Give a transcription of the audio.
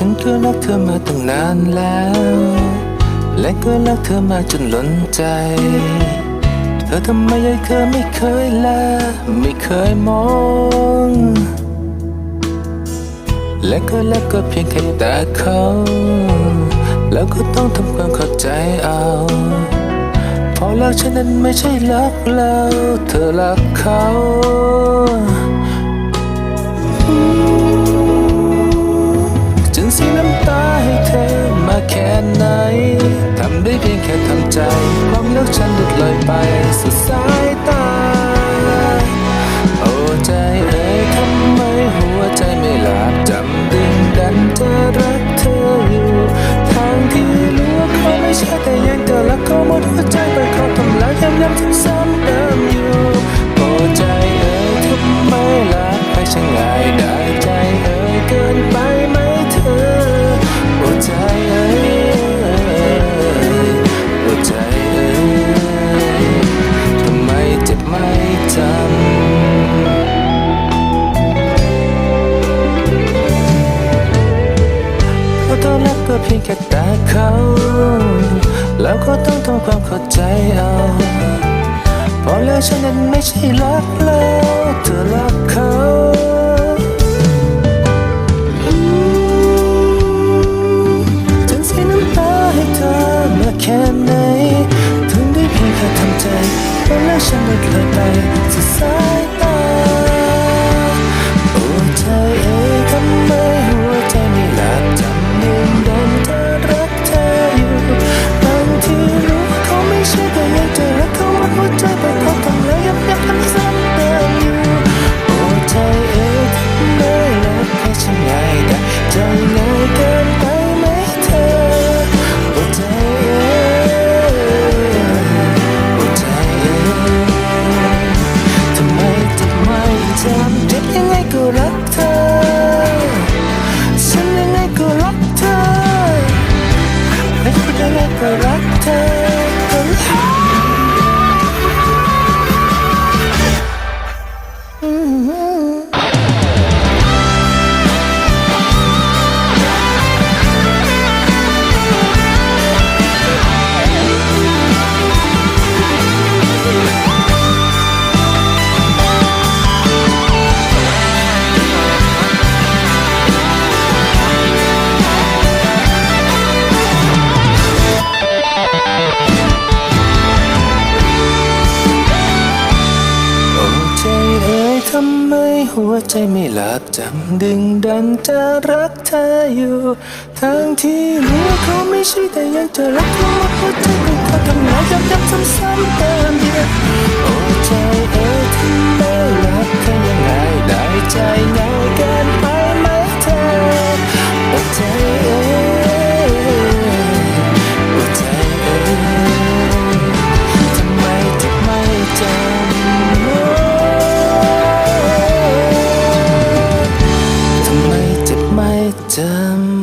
ฉันก็รักเธอมาตั้งนานแล้ว และก็รักเธอมาจนล้นใจ เธอทำไมยังเคยไม่เคยแลไม่เคยมอง และก็แล้วก็เพียงแค่ต่เขา แล้วก็ต้องทำความเข้าใจเอาพอแล้วฉันนั้นไม่ใช่รักเราเธอรักเขา ช้แต่ยังเจอและเขาหมดหัวใจไปเขาทำลายย้ำย้ำซ้ำ เข้าใจเอาพอแล้วฉันนั้นไม่ใช่รักแล้วเธอรักเขาถึงเสียน้ำตาให้เธอมาแค่ไหนถึงได้เพียงแค่ทำใจพอแล้วฉันไม่เคยไปสุดสาย รักเธอ ฉันยังไงก็รักเธอไม่คิดยังไงก็รักเธอำไมหัวใจไม่หลับจำดึงดันจะรักเธออยู่ ทั้งที่รู้เขาไม่ใช่แต่ยังจะรักเธอหมดหัวใจเปเขาทำลายย้ำย้ำซ้ำ 怎